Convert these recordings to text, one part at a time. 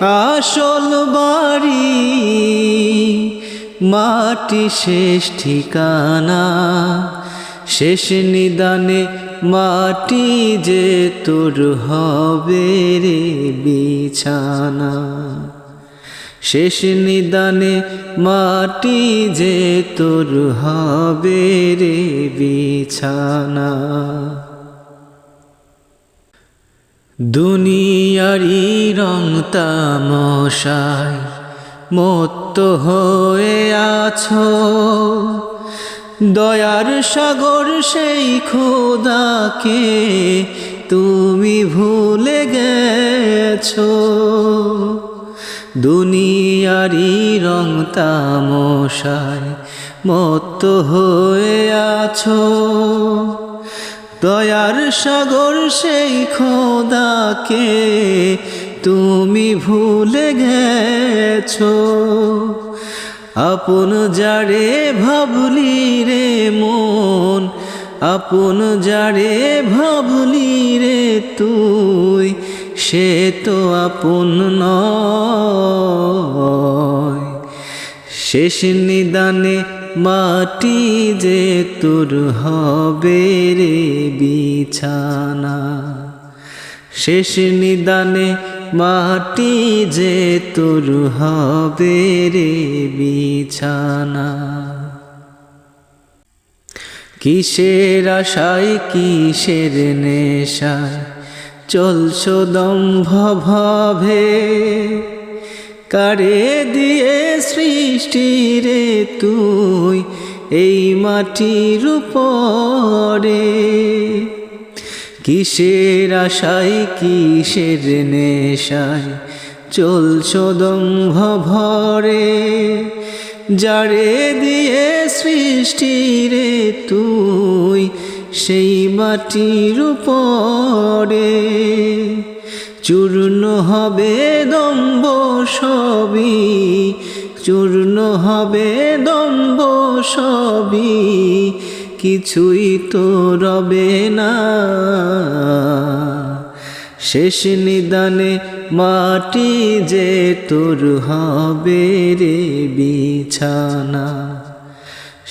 আসল বাড়ি, মাটি শেষ ঠিকানা। শেষ নিদানে মাটি যে তোর হবে রে বিছানা। শেষ নিদানে মাটি যে তোর হবে রে বিছানা। দুনিয়ারি রং তামশায় মত্ত হয়ে আছো। দয়ার সাগর সেই খোদাকে তুমি ভুলে গেছো। দুনিয়ারি রং তামশায় মত্ত হয়ে আছো। দয়ার সাগর সেই খোদাকে তুমি ভুলে গেছ। আপন যারে ভাবলি রে মন, আপন যারে ভাবলি রে তুই, সে তো আপন নয়। শেষ নিদানে মাটি যে তোর হবে রে বিছানা। শেষ নিদানে মাটি যে তোর হবে রে বিছানা। কিসের আশায়, কিসের নেশায় চলছ দম্ভ ভাবে কারে দিয়ে সৃষ্টি রে তুই এই মাটির উপরে? কিসের আশায়, কিসের নেশায় চলছ দম্ভ ভরে যারে দিয়ে সৃষ্টি রে তুই সেই মাটির উপরে? চূর্ণ হবে দম্ব সবই, চূর্ণ হবে দম্ব সবই, কিছুই তো রবে না। শেষ নিদানে মাটি যে তোর হবে রে বিছানা।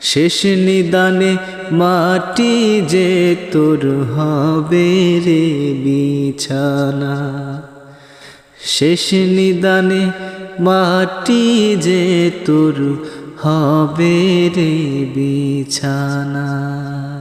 শেষ নিদানে মাটি যে তোর হবে রে বিছানা। শেষ নিদানে মাটি যে তোর হবে রে বিছানা।